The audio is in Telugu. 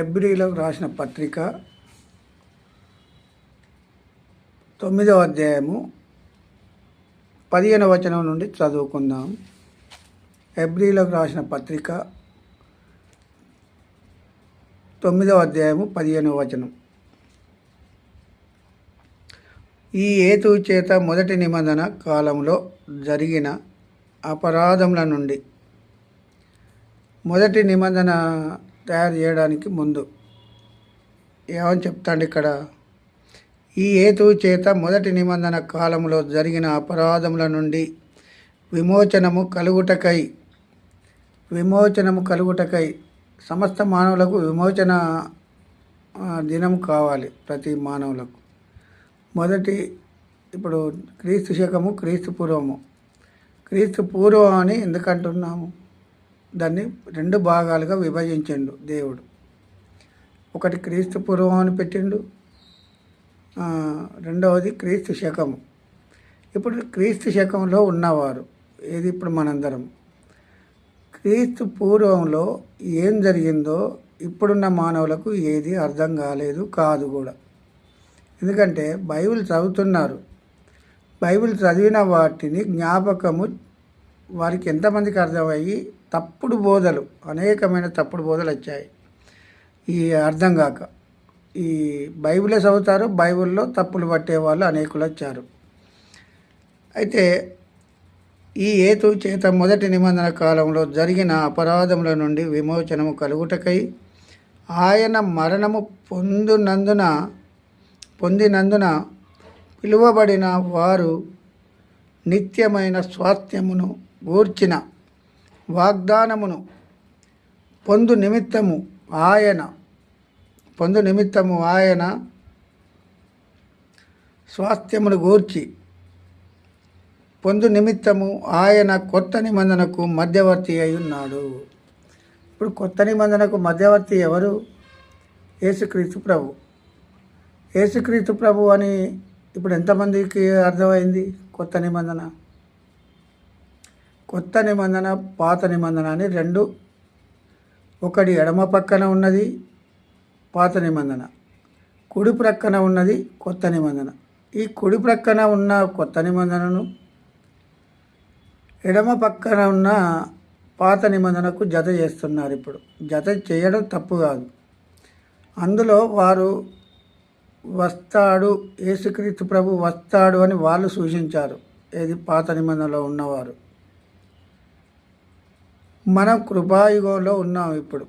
ఎబ్రిలకు రాసిన పత్రిక తొమ్మిదవ అధ్యాయము పదిహేను వచనం నుండి చదువుకుందాం. ఎబ్రిలకు రాసిన పత్రిక తొమ్మిదవ అధ్యాయము పదిహేనవ వచనం. ఈ హేతు చేత మొదటి నిబంధన కాలంలో జరిగిన అపరాధముల నుండి మొదటి నిబంధన తయారు చేయడానికి ముందు. ఏమని చెప్తాండి ఇక్కడ? ఈ హేతు చేత మొదటి నిబంధన కాలంలో జరిగిన అపరాధముల నుండి విమోచనము కలుగుటకై విమోచనము కలుగుటకై సమస్త మానవులకు విమోచన దినం కావాలి ప్రతి మానవులకు. మొదటి ఇప్పుడు క్రీస్తు శకము క్రీస్తు పూర్వము. క్రీస్తు పూర్వం అని ఎందుకంటున్నాము దాన్ని రెండు భాగాలుగా విభజించిండు దేవుడు. ఒకటి క్రీస్తు పూర్వం అని పెట్టిండు. రెండవది క్రీస్తు శకము. ఇప్పుడు క్రీస్తు శకంలో ఉన్నవారు ఏది ఇప్పుడు మనందరం? క్రీస్తు పూర్వంలో ఏం జరిగిందో ఇప్పుడున్న మానవులకు ఏది అర్థం కాలేదు కాదు కూడా. ఎందుకంటే బైబిల్ చదువుతున్నారు. బైబిల్ చదివిన వాటిని జ్ఞాపకము వారికి ఎంతమందికి అర్థమయ్యి తప్పుడు బోధలు అనేకమైన తప్పుడు బోధలు వచ్చాయి. ఈ అర్థం కాక ఈ బైబిలే చదువుతారు బైబిల్లో తప్పులు పట్టే వాళ్ళు అనేకులు వచ్చారు. అయితే ఈ హేతు చేత మొదటి నిబంధన కాలంలో జరిగిన అపరాధముల నుండి విమోచనము కలుగుటకై ఆయన మరణము పొందునందున పొందినందున పిలువబడిన వారు నిత్యమైన స్వాస్థ్యమును గూర్చిన వాగ్దానమును పొందు నిమిత్తము ఆయన పొందు నిమిత్తము ఆయన స్వాస్థ్యమును గూర్చి పొందు నిమిత్తము ఆయన కొత్త నిబంధనకు మధ్యవర్తి అయి ఉన్నాడు ఇప్పుడు కొత్త నిబంధనకు మధ్యవర్తి ఎవరు? యేసుక్రీస్తు ప్రభు. యేసుక్రీస్తు ప్రభు అని ఇప్పుడు ఎంతమందికి అర్థమైంది కొత్త నిబంధన? కొత్త నిబంధన పాత నిబంధన అని రెండు. ఒకటి ఎడమ పక్కన ఉన్నది పాత నిబంధన. కుడి ప్రక్కన ఉన్నది కొత్త నిబంధన. ఈ కుడి ప్రక్కన ఉన్న కొత్త నిబంధనను ఎడమ పక్కన ఉన్న పాత నిబంధనకు జత చేస్తున్నారు ఇప్పుడు. జత చేయడం తప్పు కాదు. అందులో వారు వస్తాడు యేసుక్రీస్తు ప్రభు వస్తాడు అని వాళ్ళు సూచించారు. ఏది? పాత నిబంధనలో ఉన్నవారు. మనం కృపాయుగంలో ఉన్నాం ఇప్పుడు.